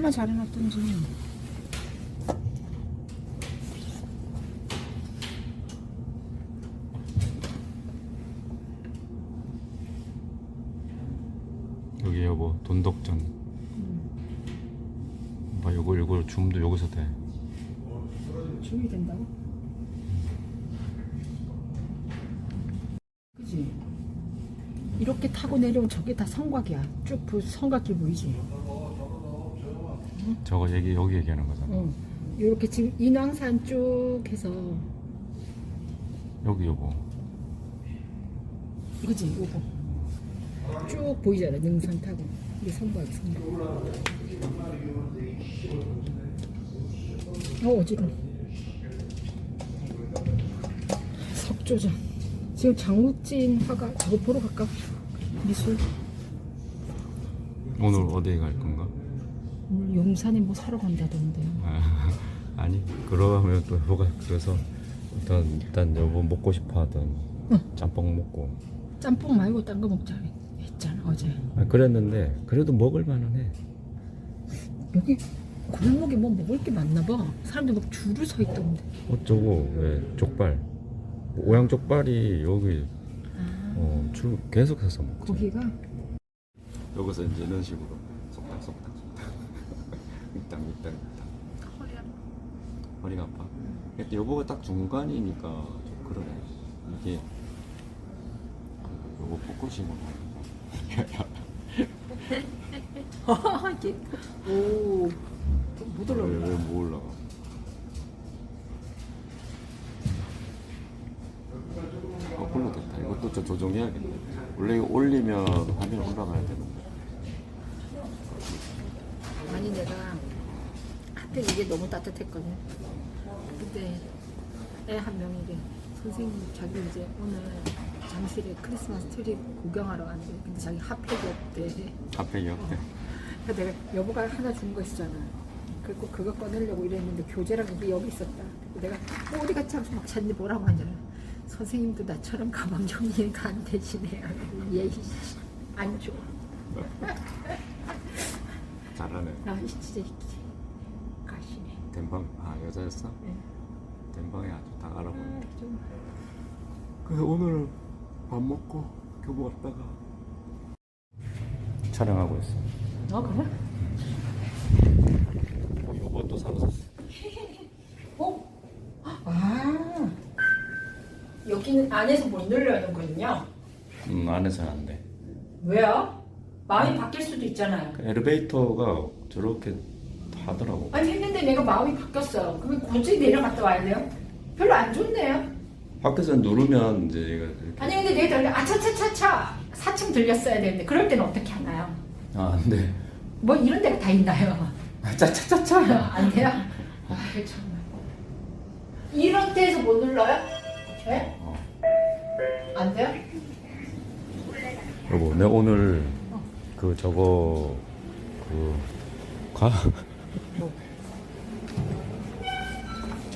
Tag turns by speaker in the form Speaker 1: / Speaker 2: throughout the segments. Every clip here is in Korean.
Speaker 1: 얼마 잘해놨던지.
Speaker 2: 여기 여보 돈덕전 봐 요거 요거 줌도 여기서 돼
Speaker 1: 줌이 된다고? 그지? 이렇게 타고 내려오면 저게 다 성곽이야. 쭉 그 성곽길 보이지?
Speaker 2: 저거 얘기 여기 얘기하는 거잖아
Speaker 1: 어. 이렇게 지금 인왕산 쭉 해서
Speaker 2: 여기 여보
Speaker 1: 그지? 요거 쭉 보이잖아. 능선 타고 이게 성곽이 성곽. 어 어지러워. 석조장. 지금 장욱진 화가 저거 보러 갈까? 미술.
Speaker 2: 오늘 어디에 갈 건가?
Speaker 1: 오늘 용산에 뭐 사러 간다던데.
Speaker 2: 아, 아니 그러면 또 여보가 그래서 일단 일단 여보 먹고 싶어 하던
Speaker 1: 응.
Speaker 2: 짬뽕 먹고
Speaker 1: 짬뽕 말고 딴 거 먹자 했잖아 어제.
Speaker 2: 아, 그랬는데 그래도 먹을 만은 해
Speaker 1: 여기 골목에 뭐 먹을 게 많나 봐. 사람들 막 줄을 서 있던데.
Speaker 2: 어쩌고 왜 족발 오양 족발이 여기
Speaker 1: 아,
Speaker 2: 어, 줄 계속 해서 먹지
Speaker 1: 거기가
Speaker 2: 여기서 이제 이런 식으로 속닥 속닥 속닥 밑당 밑당 밑당 허리가 아파? 근데 여보가 딱 중간이니까 좀 그러네. 이게 요거 포커싱으로
Speaker 1: 이게 오못 올라온다.
Speaker 2: 왜못 올라가? 거꾸로 됐다. 이것도 좀 조정해야겠네. 원래 이거 올리면 화면 올라가야 되는데
Speaker 1: 아니 내가 하필 이게 너무 따뜻했거든. 그때 애 한 명이 이래 선생님 자기 이제 오늘 잠실에 크리스마스 트리 구경하러 간대. 근데 자기 핫팩이 없대.
Speaker 2: 앞에 옆에
Speaker 1: 그래서 내가 여보가 하나 준 거 있었잖아. 그리고 그거 꺼내려고 이랬는데 교재랑 이게 여기 있었다. 내가 어, 어디 갔지 하면서 막 찾는데 뭐라고 하냐면 선생님도 나처럼 가방 정리가 안 되시네요. 얘안 줘.
Speaker 2: 잘하네
Speaker 1: 나 진짜.
Speaker 2: 덴방 아 여자였어?
Speaker 1: 네.
Speaker 2: 덴방에 아주 다 알아보네
Speaker 1: 좀
Speaker 2: 그래서 오늘 밥 먹고 교보 갔다가 촬영하고 있어
Speaker 1: 어 그래?
Speaker 2: 이것도 사왔어
Speaker 1: 어? 아 여기는 안에서 못 되거든요.
Speaker 2: 음 안에서는 안 돼
Speaker 1: 왜요? 마음이 바뀔 수도 있잖아요.
Speaker 2: 엘리베이터가 저렇게 하더라고
Speaker 1: 아니 했는데 내가 마음이 바뀌었어요. 그러면 굳이 내려갔다 와야 돼요? 별로 안 좋네요.
Speaker 2: 밖에서 누르면 이제 얘가 이렇게
Speaker 1: 아니 근데 내가 들려 아차차차차 4층 들렸어야 되는데 그럴 때는 어떻게 하나요?
Speaker 2: 아 안돼
Speaker 1: 뭐 이런 데가 다 있나요?
Speaker 2: 짜짜짜짜
Speaker 1: 안 돼요? 아 정말 이런 데에서 못 눌러요? 네?
Speaker 2: 어.
Speaker 1: 안 돼요?
Speaker 2: 여보 내가 오늘 그 저거 그가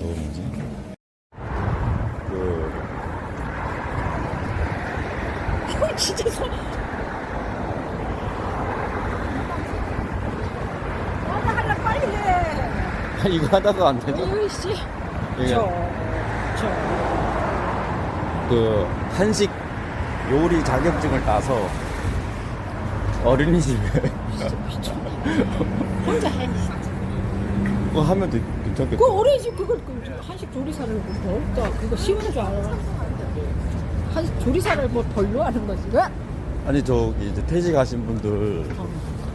Speaker 2: 저거 뭐지 그
Speaker 1: 이거 진짜 서 엄마 하려 빨리 해.
Speaker 2: 이거 하다가 안 되죠?
Speaker 1: 이거 씨
Speaker 2: 이게
Speaker 1: 저저.
Speaker 2: 그 한식 요리 자격증을 따서 어린이집에
Speaker 1: 진짜 미쳤네. 혼자 해
Speaker 2: 그거 하면 되- 괜찮겠다.
Speaker 1: 그 어린이 집 그걸 그 한식 조리사를 뭐 없다 그거 쉬운 줄 알아 한식 조리사를 뭐 벌로 하는 거지 왜?
Speaker 2: 아니 저기 이제 퇴직하신 분들
Speaker 1: 어.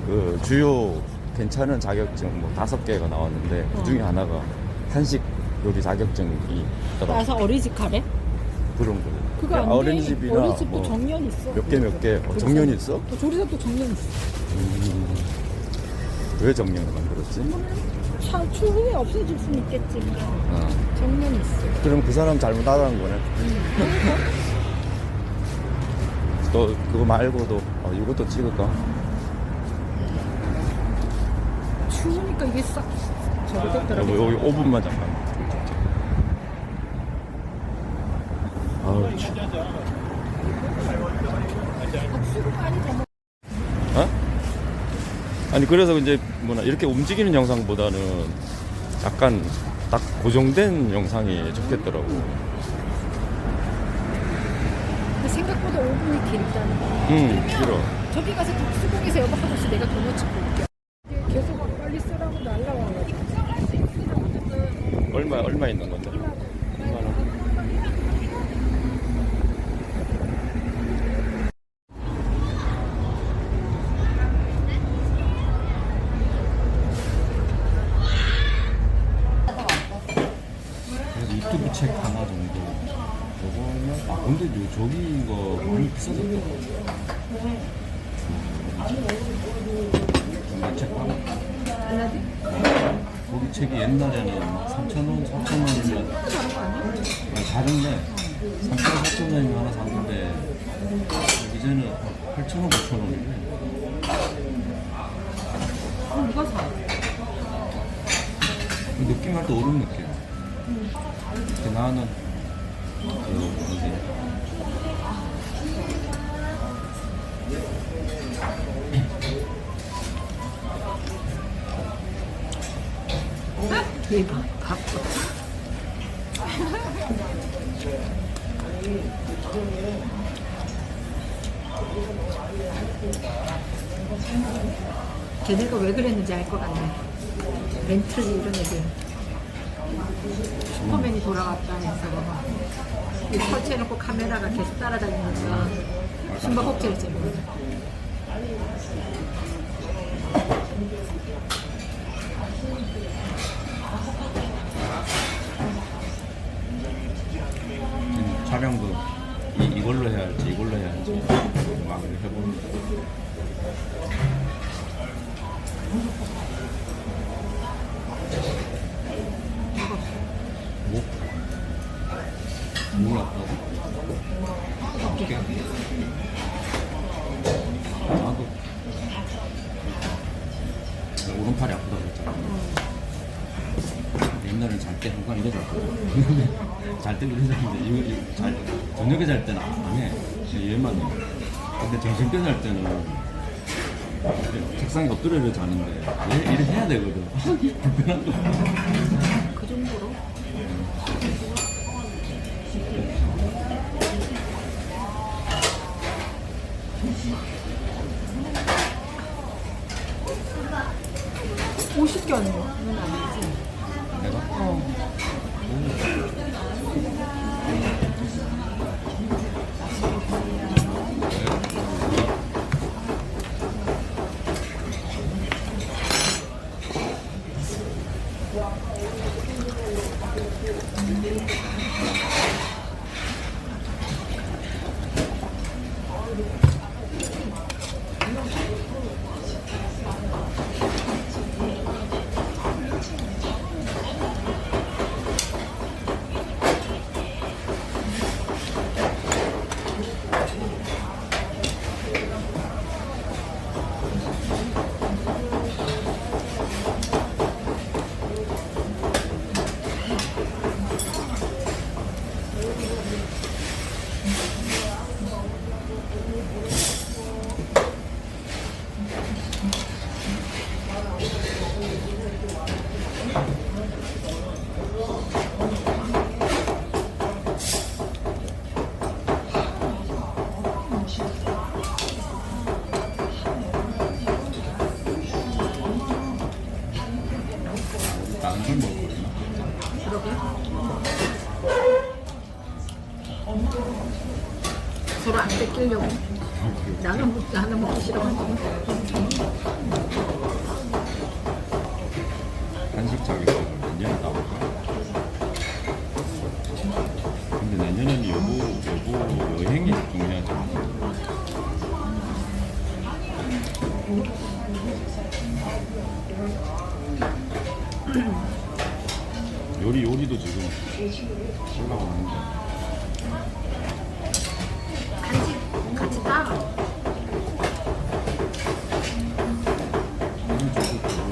Speaker 2: 그 주요 괜찮은 자격증 뭐 다섯 개가 나왔는데 그 중에
Speaker 1: 어.
Speaker 2: 하나가 한식 요리 자격증이 있더라고
Speaker 1: 나서 어린이집 가래?
Speaker 2: 그런 거.
Speaker 1: 그거 안 돼.
Speaker 2: 어린이집이나
Speaker 1: 어린이집도
Speaker 2: 뭐
Speaker 1: 정년 있어.
Speaker 2: 몇 개 몇 개 어, 정년이 있어?
Speaker 1: 또 조리사도 정년 있어.
Speaker 2: 음, 왜 정년을 만들었지?
Speaker 1: 차 추후에 없어질 수는 있겠지.
Speaker 2: 어.
Speaker 1: 정년 있어.
Speaker 2: 그럼 그 사람 잘못하다는 거네. 또 그거 말고도 어, 이것도 찍을까?
Speaker 1: 추우니까 이게 싹 저거
Speaker 2: 여기
Speaker 1: 됐더라고.
Speaker 2: 여기 5분만 잠깐. 아우 추.
Speaker 1: 박수로 많이 좀.
Speaker 2: 어? 아니 그래서 이제 뭐나 이렇게 움직이는 영상보다는 약간 딱 고정된 영상이 좋겠더라고.
Speaker 1: 생각보다 5분이 길잖아.
Speaker 2: 응, 싫어.
Speaker 1: 저기 가서 수공에서 여보 하고 있어. 내가 도넛 찍고 올게. 계속 막 빨리 쓰라고 날라와가지고.
Speaker 2: 얼마 얼마 있는 건데? 2만 원. 그래서 유튜브 책 하나 정도. 요거는 아 근데 요 저기 이거 많이 거기 책이 옛날에는 3,000원, 4,000원이면
Speaker 1: 다른 거 아니야?
Speaker 2: 아니, 다른데 3,000원, 4,000원이면 하나 샀는데 이제는 8,000원, 9,000원이래
Speaker 1: 그럼 누가 사?
Speaker 2: 그 느낌 할때 오른 느낌 나는 그 뭐지
Speaker 1: 대박. 바꿔. 걔네가 왜 그랬는지 알 것 같네. 렌틀리 이런 애들. 슈퍼맨이 돌아왔다 해서 이 설치해놓고 카메라가 계속 따라다니면서 했지 뭐.
Speaker 2: 촬영도 이, 이걸로 해야 할지 이걸로 해야 할지 막 해보는 거 잘 때도 이래 잤는데 이거, 잘, 저녁에 잘 때는 안 해. 얘만 해. 근데 점심 때잘 때는 책상에 엎드려 이래 자는데 얘 이래 해야 되거든 불편한 거
Speaker 1: 그 정도로? 오십 견은 아니지?
Speaker 2: 내가?
Speaker 1: 어.
Speaker 2: 다른 걸 먹을 거나
Speaker 1: 그러게. 서로 안 뺏기려고. 나는, 먹- 나는 먹기 싫어가지고.
Speaker 2: 한식 자격증을 내년에 따볼까? 근데 내년에는 여보, 여보 여행이 중요하잖아. 요리 요리도 지금 올라가는데.
Speaker 1: 같이, 같이 따.
Speaker 2: 오늘 저거 저거.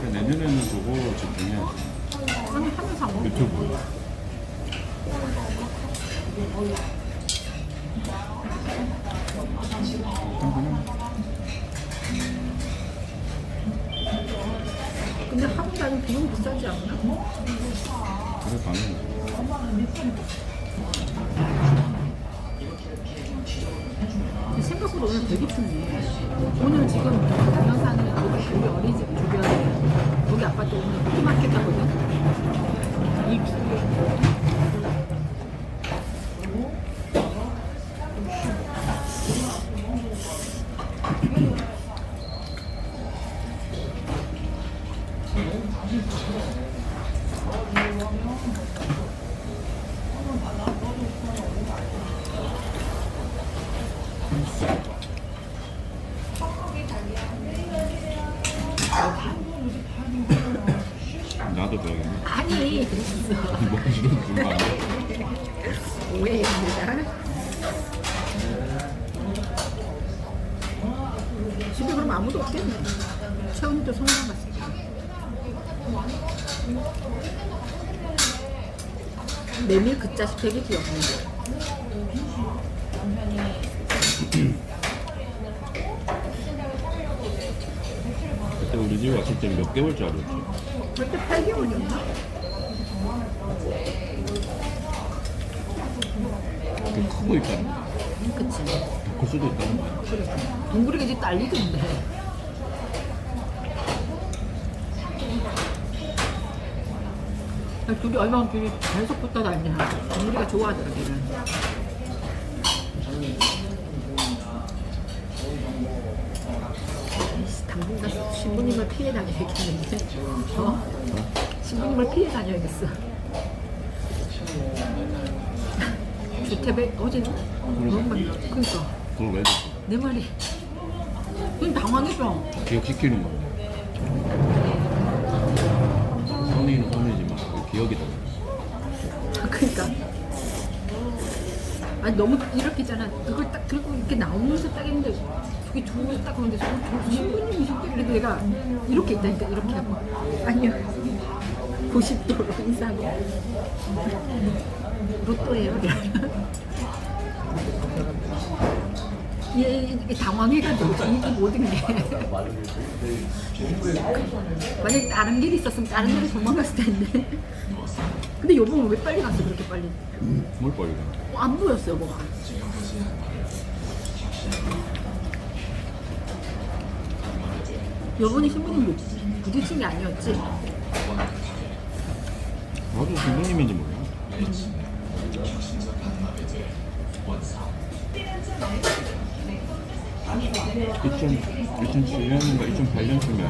Speaker 2: 그래, 내년에는 저거
Speaker 1: 먹어.
Speaker 2: 유튜브. 일
Speaker 1: 비싸지 않나?
Speaker 2: 그래 가면
Speaker 1: 생각보다 오늘 되게 춥네. 오늘 지금 우리 우리 어린이집 주변에 거기 아파트 오늘 포기마켓 하거든. 이 주변에.
Speaker 2: 나도 그러겠네
Speaker 1: 아니 그랬어.
Speaker 2: 먹기 싫은 중간
Speaker 1: 오해입니다. 집에 그럼 아무도 없겠네. 채원이도 성당 갔을 메밀 그 자식 되게 귀엽네.
Speaker 2: 그때 우리 집에 왔을 때 몇 개월 줄 알았지
Speaker 1: 그때 8개월이었나?
Speaker 2: 좀 크고 있잖아
Speaker 1: 그치.
Speaker 2: 더클 수도 있다는 거야
Speaker 1: 그래. 동굴이가 이제 딸리던데. 아니, 둘이 얼마나 둘이 계속 붙어 다니냐. 동굴이가 좋아하더라, 걔는. 이씨, 당분간 신부님을 피해 다녀야겠는데. 어? 신부님을 피해 다녀야겠어. 주택에 어제는 너무 많이. 그러니까.
Speaker 2: 그걸 왜 줬어?
Speaker 1: 내 말이. 그건 당황해서.
Speaker 2: 기억시키는 건데 선의는 선의지만 그 기억이 더
Speaker 1: 그러니까. 아니 너무 이렇게 있잖아. 그걸 딱 들고 이렇게 나오면서 딱 했는데 저기 두고 딱 그런데 저, 저 신부님이신데 그래도 내가 이렇게 있다니까 이렇게 하고. 아니요. 90도로 인사하고 로또예요. 얘 이게 당황해가지고 이게 모든 게. 만약에 다른 길이 있었으면 다른 데로 도망갔을 텐데. 근데 여보는 왜 빨리 갔어 그렇게 빨리?
Speaker 2: 뭘 빨리 가
Speaker 1: 어, 안 보였어 여보가 여보는 신부님 부딪힌 게 아니었지?
Speaker 2: 나도 신부님인지 몰라. 2007년인가 2008년쯤에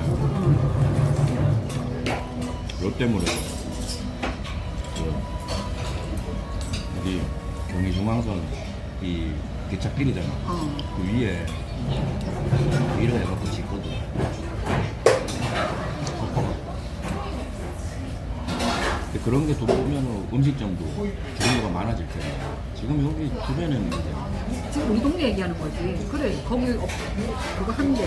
Speaker 2: 롯데몰에. 그 여기 경기 중앙선 이 기찻길이잖아.
Speaker 1: 어.
Speaker 2: 그 위에 위로 해갖고 짓거든 근데 그런 게 들어오면 음식점도 종류가 많아질 거야 지금 여기 주변에는 이제
Speaker 1: 지금 우리 동네 얘기하는 거지. 그래 거기 없, 그거 하는데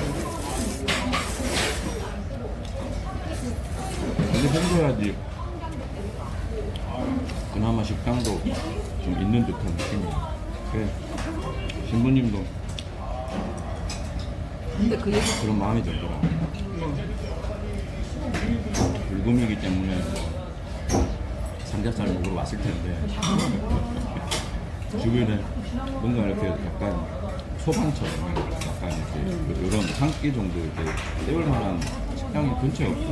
Speaker 2: 근데 생겨야지. 그나마 식당도 좀 있는 듯한 느낌이야. 그래. 신부님도
Speaker 1: 근데 그 얘기
Speaker 2: 그런 마음이 들더라
Speaker 1: 뭐
Speaker 2: 불금이기 때문에 삼겹살 먹으러 왔을 텐데. 주변에 뭔가 이렇게 약간 소방처럼 약간 이렇게 이런 한 끼 정도 이렇게 때울 만한 식당이 근처에 없어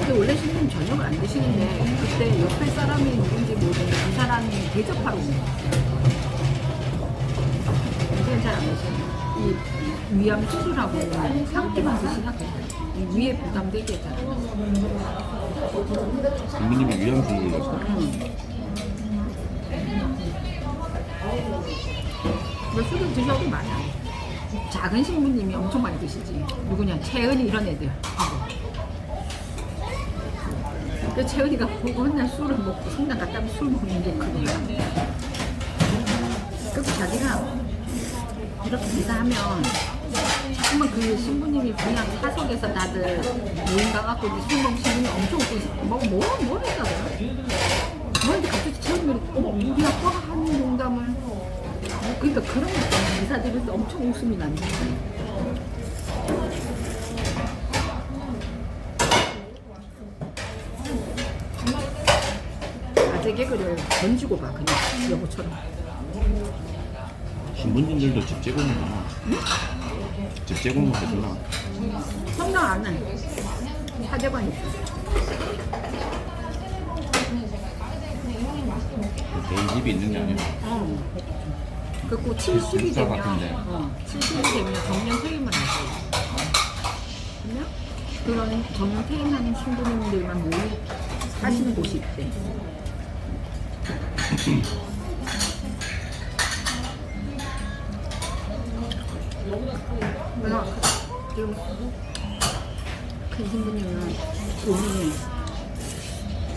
Speaker 1: 근데 원래 신부님 저녁을 안 드시는데 그때 옆에 사람이 누군지 모르는데 그 사람이 대접하러 온 거야 그건 잘안 드시는 이 위암 수술하고 상기만 드시나 그래. 이 위에 부담되게 했잖아
Speaker 2: 신부님이 위암 수술을 했어
Speaker 1: 뭐 술을 드셔도 많아. 작은 신부님이 엄청 많이 드시지. 누구냐, 채은이 이런 애들. 그 채은이가 보고 맨날 술을 먹고 성당 갔다 오면 술 먹는 게 그거야. 그래서 자기가 이렇게 기사하면 정말 그 신부님이 그냥 사석에서 다들 모임 가갖고 이제 술 먹는 신부님 엄청 웃고 있어. 뭐, 뭐, 뭐 했다더라? 그런데 갑자기 채은이 어머, 우리 아빠가 하는 농담을 그러니까 그런 거. 이사들은 엄청 웃음이 난다. 아재 개그를 던지고 봐 그냥 여보처럼.
Speaker 2: 신부님들도 집 제공은 하나? 집 제공은 해주나?
Speaker 1: 성당 안 해. 사대관 있어.
Speaker 2: 개인 집이 있는 게 아니라
Speaker 1: 어. 그리고 70이
Speaker 2: 진짜
Speaker 1: 되면
Speaker 2: 같은데.
Speaker 1: 어, 70이 되면 정년 퇴임을 하세요. 그러면 그런 정년 퇴임하는 신부님들만 모이 사시는 곳이 있대. 큰 신부님은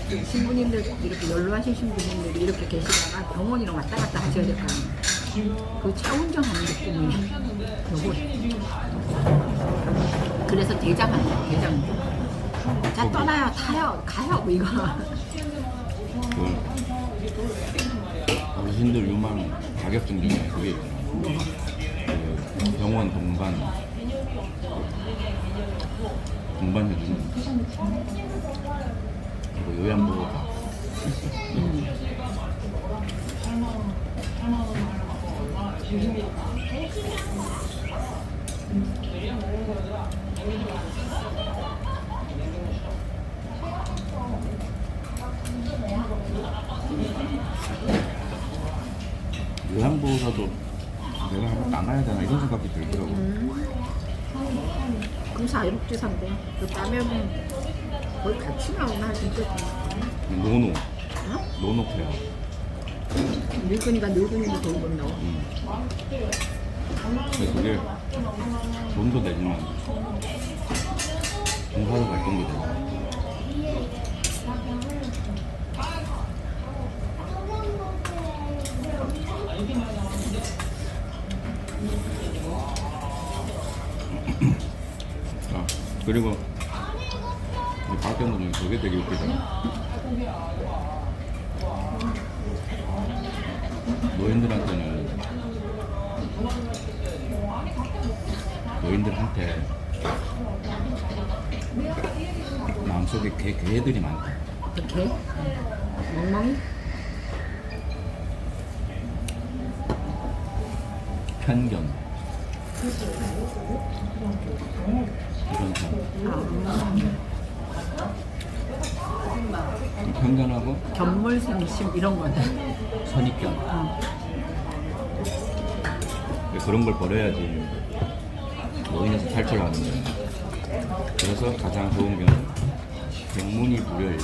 Speaker 1: 그 신부님들 이렇게 연로하신 신부님들이 이렇게 계시다가 병원이랑 왔다 갔다 하셔야 될 거 아니에요. 그 차 운전하는 게 꿈이에요. 요거. 그래서 대장하는 대장. 자 떠나요, 타요, 가요, 뭐 이거.
Speaker 2: 그 어르신들 유망 자격증 중에 그게. 그 병원 동반 동반 해주는 그리고 요양보호 요양보호사도 내가 한번 나가야 되나 이런 생각이 들더라고.
Speaker 1: 그 럼 사회복지사인데 그 따면 거의 같이 나오나 할 진짜.
Speaker 2: 노노
Speaker 1: 어?
Speaker 2: 노노 케어.
Speaker 1: 늙은이가 늙은이를 돌본다고.
Speaker 2: 음. 근데 그게 돈도 되지만 봉사도 활동도 되고 아, 그리고 이 박현도 중에 그게 되게 웃기더라 노인들한테는 노인들한테 마음속에 개, 개들이 많다.
Speaker 1: 어떻게? 멍멍이?
Speaker 2: 편견. 이런 사람.
Speaker 1: 아,
Speaker 2: 편견하고
Speaker 1: 견물생심 이런 거네.
Speaker 2: 선입견.
Speaker 1: 어.
Speaker 2: 그런 걸 버려야지 노인에서 탈출하는 거예요. 그래서 가장 좋은 경우 백문이 불여일.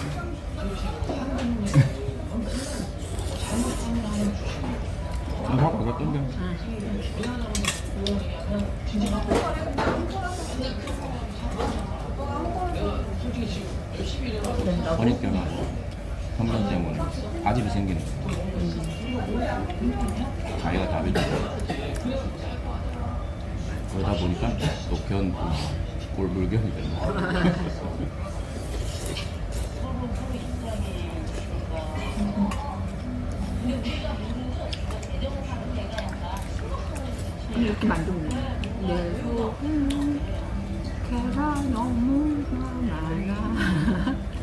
Speaker 2: 아, 확 그거 땡겨. 선입견하고 편견 때문에 아집이 생기는 거예요. 자기가 답이 되고 그러다 보니까 또견 골불견이 되는 거예요.
Speaker 1: 이렇게 만들면 내 속은 개가 너무 많아.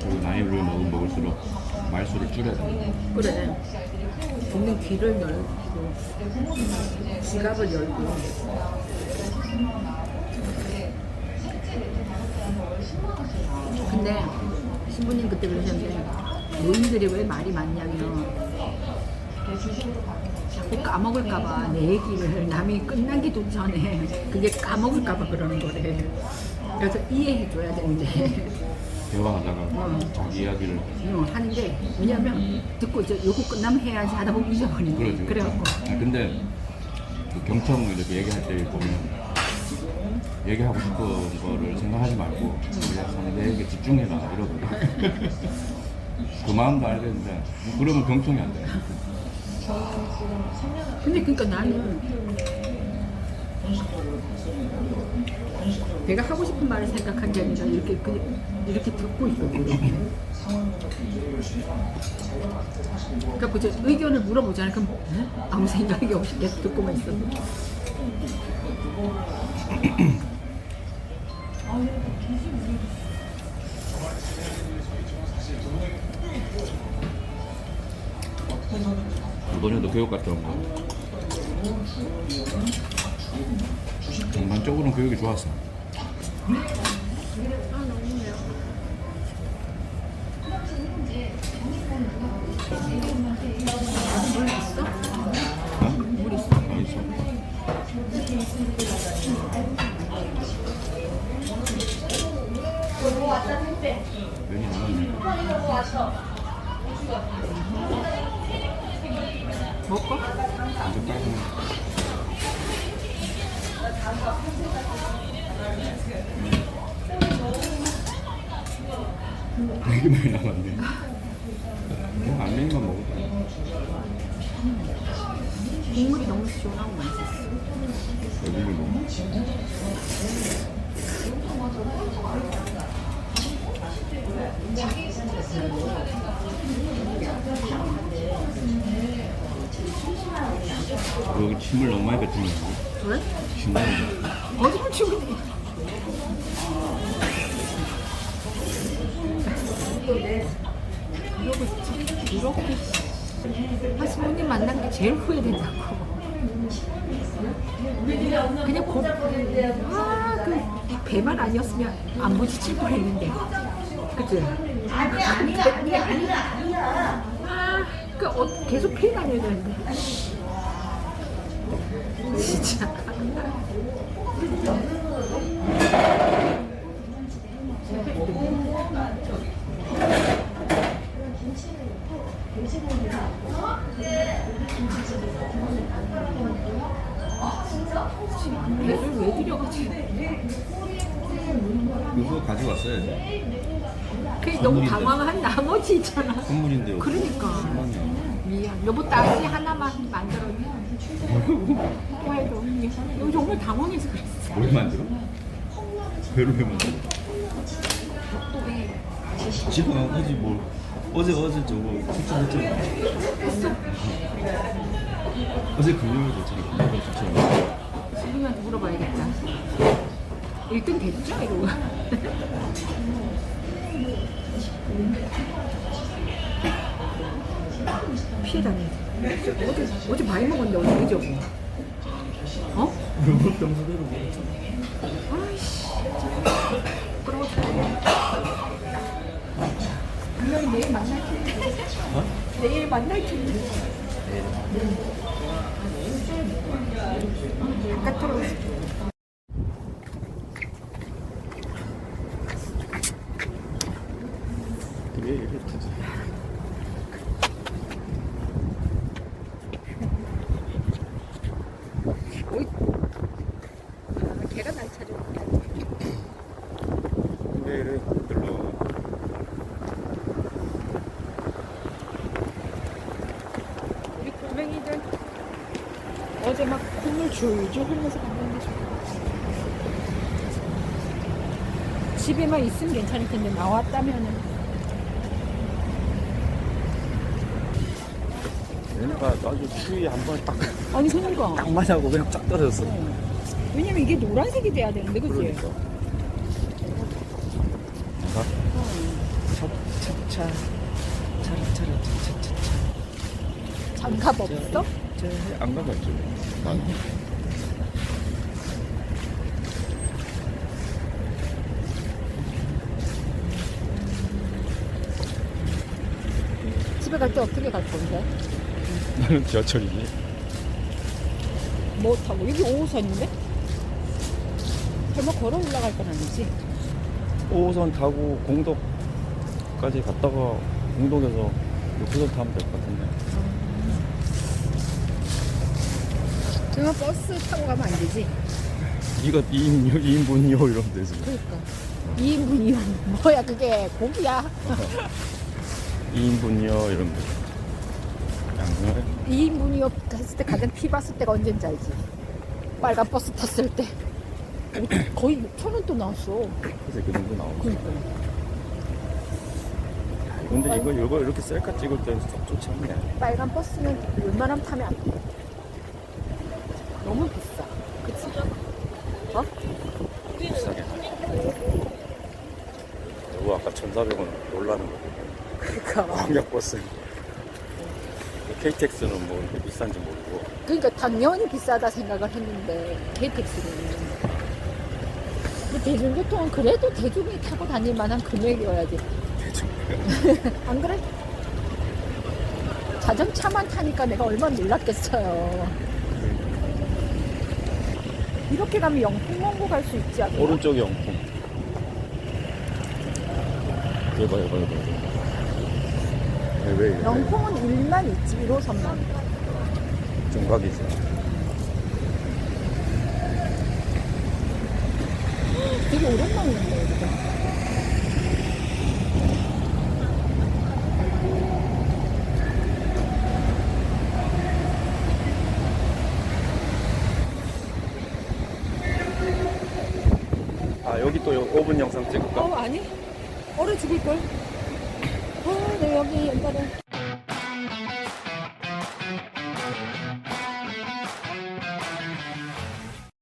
Speaker 2: 그리고 나이를 먹으면 먹을수록 말수를 줄여야 돼.
Speaker 1: 그래. 듣는 귀를 열고 지갑을 열고 근데 신부님 그때 그러셨는데 노인들이 왜 말이 많냐면 자꾸 까먹을까봐 내 얘기를 남이 끝나기도 전에 그게 까먹을까봐 그러는 거래 그래서 이해해줘야 되는데
Speaker 2: 대화하다가 자기 이야기를
Speaker 1: 응, 하는데 왜냐면 듣고 이제 요거 끝나면 해야지 하다 보면 잊어버린대.
Speaker 2: 그러지.
Speaker 1: 그래갖고
Speaker 2: 아, 근데 그 경청 이렇게 얘기할 때 보면 얘기하고 싶은 거를 생각하지 말고 그냥 내 얘기에 집중해라 이러거든. 그 마음도 알겠는데 그러면 경청이 안 돼.
Speaker 1: 근데 그러니까 나는 내가 하고 싶은 말을 생각한 게 아니라 이렇게 그냥 이렇게 듣고 있거든. 그러니까 그저 의견을 물어보잖아. 그럼 응? 아무 생각이 없이 계속 듣고만 있어.
Speaker 2: 이번에도 교육 갔다 온 거. 전반적으로는 교육이 좋았어.
Speaker 1: 물
Speaker 2: 여기 침을 너무 많이 뱉으면
Speaker 1: 왜?
Speaker 2: 침을
Speaker 1: 거짓말 치고 있네. 이러고 있지. 이렇게 하스모님 만난 게 제일 후회된다고. 그냥 고, 아, 그 배만 아니었으면 안 부딪힐 뻔했는데. 그치? 아, 그 어, 계속 피해 다녀야 되는데. 진짜. 배를 왜 들여가지고.
Speaker 2: 이거 가져왔어야지.
Speaker 1: 그게 너무 당황한 나머지 있잖아.
Speaker 2: 선물인데
Speaker 1: 그러니까. 미안. 여보 딸기 하나만 만들어. 또 해도. 미안. 이거 정말 당황해서 그랬어.
Speaker 2: 뭘 만들어? 배를 왜 만들어?
Speaker 1: 또 해.
Speaker 2: 지금 어제 뭘 어제 어제 저거 추천했잖아. 어제 금요일 줬잖아. 금요일.
Speaker 1: 수빈이한테 물어봐야겠다. 1등 됐죠? 이러고. 피해 다니. 어제, 어제 많이 먹었는데 어제 그죠? 어?
Speaker 2: 그거 평소대로 뭐.
Speaker 1: 아이씨. 그러고 분명히 내일 만날 텐데. 내일 만날 텐데. 바깥으로
Speaker 2: 왜 이렇게 타지?
Speaker 1: 오이. 아, 계란 안 차려.
Speaker 2: 왜 이래 들러?
Speaker 1: 우리 꼬맹이들 어제 막 콧물 줄줄 흘면서 갔는데 집에만 있으면 괜찮을 텐데 나왔다면은
Speaker 3: 얘네가 아주 추위 한번 딱,
Speaker 1: 아니 그러니까
Speaker 3: 딱 맞아고 그냥 쫙 떨어졌어.
Speaker 1: 왜냐면 이게 노란색이 돼야 되는데 그치?
Speaker 3: 그러니까. 가? 차차 차라 차라 차 차차
Speaker 1: 장갑 없어?
Speaker 3: 안 가봤죠. 난
Speaker 1: 갈때 어떻게 갈 건데?
Speaker 3: 나는 지하철이니.
Speaker 1: 뭐 타고 여기 5호선인데? 설마 걸어 올라갈 건 아니지?
Speaker 3: 5호선 타고 공덕
Speaker 2: 여기까지 갔다가 공동에서 요프선 타면 될 것 같은데.
Speaker 1: 그러면 버스 타고 가면 안 되지?
Speaker 2: 네가 2인, 2인분이요 이러면 되지.
Speaker 1: 그러니까 2인분이요 뭐야 그게 고기야
Speaker 2: 2인분이요 이러면 되지. 양말
Speaker 1: 2인분이요 했을 때 가장 피 봤을 때가 언젠지 알지? 빨간 버스 탔을 때 거의 6천 원 또 나왔어
Speaker 2: 그래서 그 정도 나오고.
Speaker 1: 그러니까
Speaker 2: 근데 이거 이거 이렇게 셀카 찍을 때는 썩 좋지 않네.
Speaker 1: 빨간 버스는 웬만하면 타면 안 돼. 너무 비싸 그치? 어?
Speaker 2: 비싸게. 여보 아까 1,400원 놀라는 거.
Speaker 1: 그러니까
Speaker 2: 광역버스. KTX는 뭐 이렇게 비싼지 모르고.
Speaker 1: 그러니까 당연히 비싸다 생각을 했는데 KTX는 근데 대중교통은 그래도 대중이 타고 다닐 만한 금액이어야지
Speaker 2: 대충.
Speaker 1: 안 그래? 자전차만 타니까 내가 얼마나 놀랐겠어요 이렇게 가면 영풍원고 갈 수 있지 않나?
Speaker 2: 오른쪽 영풍. 이거 이거 이거. 왜, 왜 이래?
Speaker 1: 영풍은 1만 있지 1호선만
Speaker 2: 중각이지.
Speaker 1: 되게 오랜만이네 여기가
Speaker 2: 아 여기 또 5분 영상 찍을까?
Speaker 1: 어 아니 얼어 죽을걸 여기 옛날에